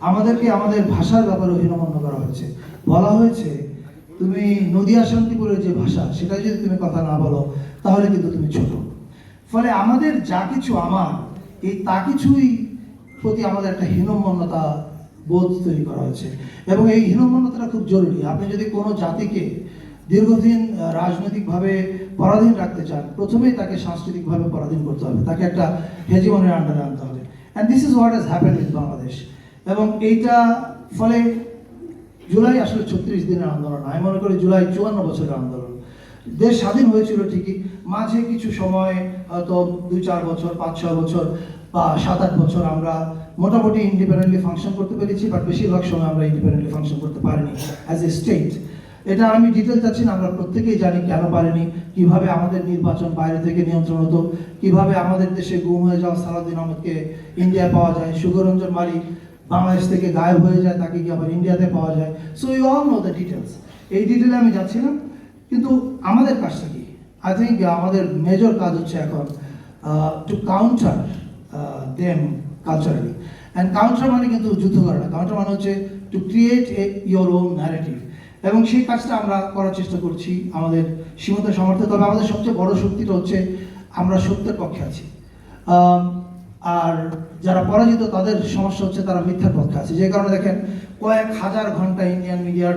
আমাদেরকে আমাদের ভাষার ব্যাপারে হীনমন্য করা হয়েছে। বলা হয়েছে, তুমি নদিয়া শান্তিপুরের যে ভাষা, সেটা যদি তুমি কথা না বলো, তাহলে কিন্তু তুমি ছোট। ফলে আমাদের যা কিছু আমার, এই তা কিছুই প্রতি আমাদের একটা হীনমন্যতা বোধ তৈরি করা হয়েছে। এবং এই হীনমন্যতাটা খুব জরুরি। আপনি যদি কোনো জাতিকে দীর্ঘদিন রাজনৈতিকভাবে পরাধীন রাখতে চান, প্রথমেই তাকে সাংস্কৃতিকভাবে পরাধীন করতে হবে। তাকে একটা হেজিমনের আন্ডারে আনতে হবে। And this is what has happen with Bangladesh এবং এইটা ফলে জুলাই আসলে ছত্রিশ দিনের আন্দোলন। আমি মনে করি জুলাই চুয়ান্ন বছরের আন্দোলন। দেশ স্বাধীন হয়েছিল ঠিকই, মাঝে কিছু সময় হয়তো দুই চার বছর, পাঁচ ছয় বছর বা সাত আট বছর আমরা মোটামুটি ইন্ডিপেন্ডেন্টলি ফাংশন করতে পেরেছি বাট বেশিরভাগ সময় আমরা ইন্ডিপেন্ডেন্টলি ফাংশন করতে পারিনি অ্যাজ এ স্টেট এটা আমি ডিটেল চাচ্ছি না, আমরা প্রত্যেকেই জানি কেন পারিনি, কীভাবে আমাদের নির্বাচন বাইরে থেকে নিয়ন্ত্রণ হতো, কীভাবে আমাদের দেশে গুম হয়ে যাওয়া সালাউদ্দিন আহমদকে ইন্ডিয়ায় পাওয়া যায়, সুগরঞ্জন মালিক বাংলাদেশ থেকে গায়েব হয়ে যায়, তাকে কি আবার ইন্ডিয়াতে পাওয়া যায়? So you all know the details এই ডিটেলে আমি যাচ্ছি না কিন্তু আমাদের কাজটা কি? আই থিঙ্ক আমাদের মেজর কাজ হচ্ছে এখন to counter them culturally and counter মানে কিন্তু যুদ্ধ করা না কাউন্টার মানে হচ্ছে to create a your own narrative এবং সেই কাজটা আমরা করার চেষ্টা করছি আমাদের সীমিত সামর্থ্য তবে আমাদের সবচেয়ে বড় শক্তিটা হচ্ছে আমরা সত্যের পক্ষে আছি। আর যারা পরাজিত, তাদের সমস্যা হচ্ছে তারা মিথ্যার পক্ষে আছে। যে কারণে দেখেন, কয়েক হাজার ঘণ্টা ইন্ডিয়ান মিডিয়ার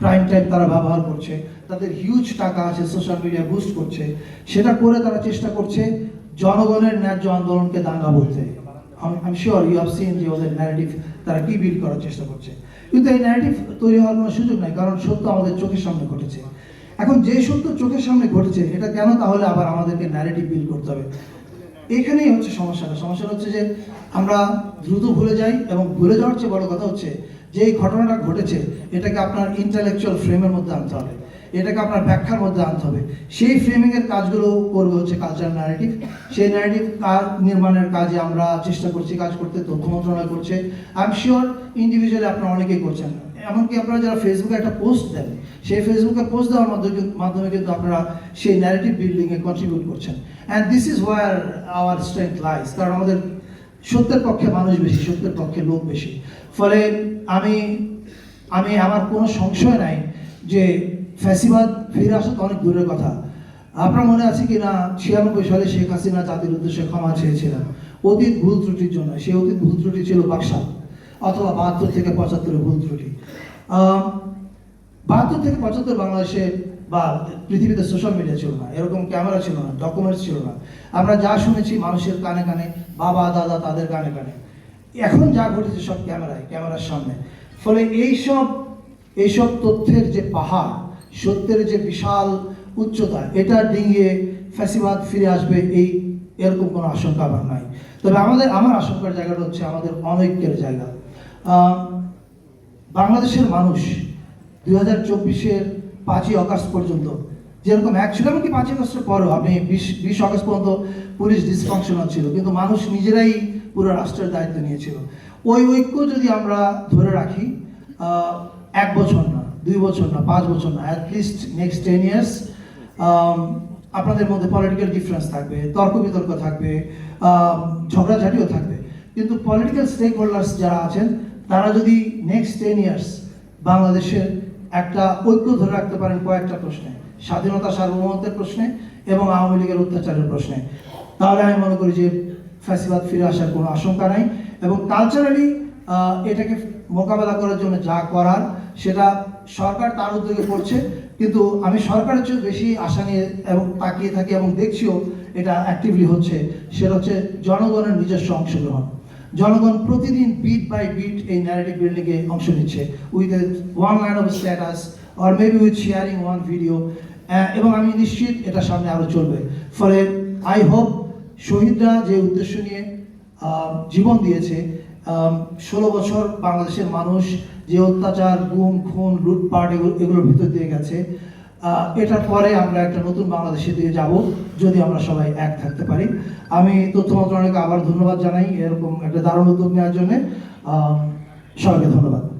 প্রাইম টাইম তারা ব্যবহার করছে। তাদের হিউজ টাকা আছে সোশ্যাল মিডিয়া বুস্ট করছে। সেটা করে তারা চেষ্টা করছে জনগণের ন্যায্য আন্দোলনকে দাঙ্গা বলতে। আমি শিওর ইউ হ্যাভ সিন যে ওদের ন্যারেটিভ তারা কি বিল্ড করার চেষ্টা করছে। কিন্তু এই ন্যারেটিভ তৈরি হওয়ার কোনো সুযোগ নাই, কারণ সত্য আমাদের চোখের সামনে ঘটেছে। এখন যে সত্য চোখের সামনে ঘটেছে, এটা কেন তাহলে আবার আমাদেরকে ন্যারেটিভ বিল্ড করতে হবে? এখানেই হচ্ছে সমস্যাটা। সমস্যাটা হচ্ছে যে আমরা দ্রুত ভুলে যাই এবং ভুলে যাওয়ার চেয়ে বড় কথা হচ্ছে যে এই ঘটনাটা ঘটেছে, এটাকে আপনার ইন্টালেকচুয়াল ফ্রেমের মধ্যে আনতে হবে। এটাকে আপনার ব্যাখ্যার মধ্যে আনতে হবে। সেই ফ্রেমিংয়ের কাজগুলো করবে হচ্ছে কালচারাল ন্যারেটিভ সেই ন্যারেটিভ কাজ নির্মাণের কাজে আমরা চেষ্টা করছি, কাজ করতে তথ্য মন্ত্রণালয় করছে। আই এম শিওর ইন্ডিভিজুয়ালি আপনারা অনেকেই করছেন। এমনকি আপনারা যারা ফেসবুকে একটা পোস্ট দেন, সেই ফেসবুকে পোস্ট দেওয়ার মাধ্যমে মাধ্যমে কিন্তু আপনারা সেই ন্যারেটিভ বিল্ডিংয়ে কন্ট্রিবিউট করছেন। And this is where our strength lies কারণ আমাদের সত্যের পক্ষে মানুষ বেশি, সত্যের পক্ষে লোক বেশি। ফলে আমি আমি আমার কোনো সংশয় নাই যে ফ্যাসিবাদ ফিরে আসা তো অনেক দূরের কথা। আপনার মনে আছে কি না, ছিয়ানব্বই সালে শেখ হাসিনা জাতির উদ্দেশ্যে ক্ষমা চেয়েছিলেন। অতীত ভুল ত্রুটির জন্য, সেই অতীত ভুল ত্রুটি ছিল বাক্সা অথবা বাহাত্তর থেকে পঁচাত্তরের ভুল ত্রুটি। বাহাত্তর থেকে পঁচাত্তর বাংলাদেশে বা পৃথিবীতে সোশ্যাল মিডিয়া ছিল না। এরকম ক্যামেরা ছিল না ডকুমেন্টস ছিল না। আমরা যা শুনেছি মানুষের কানে কানে, বাবা, দাদা তাদের কানে কানে। এখন যা ঘটেছে সব ক্যামেরায় ক্যামেরার সামনে। ফলে এইসব এইসব তথ্যের যে পাহাড়, সত্যের যে বিশাল উচ্চতা, এটা ডিঙিয়ে ফ্যাসিবাদ ফিরে আসবে এই এরকম কোনো আশঙ্কা আমার নাই। তবে আমাদের, আমার আশঙ্কার জায়গাটা হচ্ছে আমাদের অনৈক্যের জায়গা। বাংলাদেশের মানুষ দুই হাজার চব্বিশের পাঁচই অগস্ট পর্যন্ত, যেরকম ছিল, এমনকি পাঁচই আগস্টের পরও আপনি বিশ বিশ অগস্ট পর্যন্ত পুলিশ ডিসফাংশনাল ছিল, কিন্তু মানুষ নিজেরাই পুরো রাষ্ট্রের দায়িত্ব নিয়েছিল। ওই ঐক্য যদি আমরা ধরে রাখি এক বছর না, দুই বছর না, পাঁচ বছর না অ্যাটলিস্ট নেক্সট টেন ইয়ার্স আপনাদের মধ্যে পলিটিক্যাল ডিফারেন্স থাকবে, তর্ক বিতর্ক থাকবে ঝগড়াঝাটিও থাকবে। কিন্তু পলিটিক্যাল স্টেক হোল্ডার্স যারা আছেন, তারা যদি নেক্সট টেন ইয়ার্স বাংলাদেশের একটা ঐক্য ধরে রাখতে পারেন কয়েকটা প্রশ্নে, স্বাধীনতা সার্বভৌমত্বের প্রশ্নে এবং আওয়ামী লীগের অত্যাচারের প্রশ্নে, তাহলে আমি মনে করি যে ফ্যাসিবাদ ফিরে আসার কোনো আশঙ্কা নাই এবং কালচারালি এটাকে মোকাবেলা করার জন্য যা করার, সেটা সরকার তার উদ্যোগে করছে। কিন্তু আমি সরকারের চেয়ে বেশি আশা নিয়ে এবং তাকিয়ে থাকি এবং দেখছিও এটা অ্যাক্টিভলি হচ্ছে, সেটা হচ্ছে জনগণের নিজস্ব অংশগ্রহণ। জনগণ প্রতিদিন বিট বাই বিট এই ন্যারেটিভ বিল্ডিংয়ে অংশ নিচ্ছে with one line of status or maybe with sharing one video এবং আমি নিশ্চিত এটা সামনে আরও চলবে। ফলে আই হোপ শহীদরা যে উদ্দেশ্য নিয়ে জীবন দিয়েছে ষোলো বছর বাংলাদেশের মানুষ যে অত্যাচার, গুম, খুন, লুটপাট, এগুলো এগুলোর ভিতর দিয়ে গেছে। এটার পরে আমরা একটা নতুন বাংলাদেশের দিকে যাব, যদি আমরা সবাই এক থাকতে পারি। আমি তথ্য মন্ত্রণালয়কে আবার ধন্যবাদ জানাই, এরকম একটা দারুণ উদ্যোগ নেওয়ার জন্য। সবাইকে ধন্যবাদ।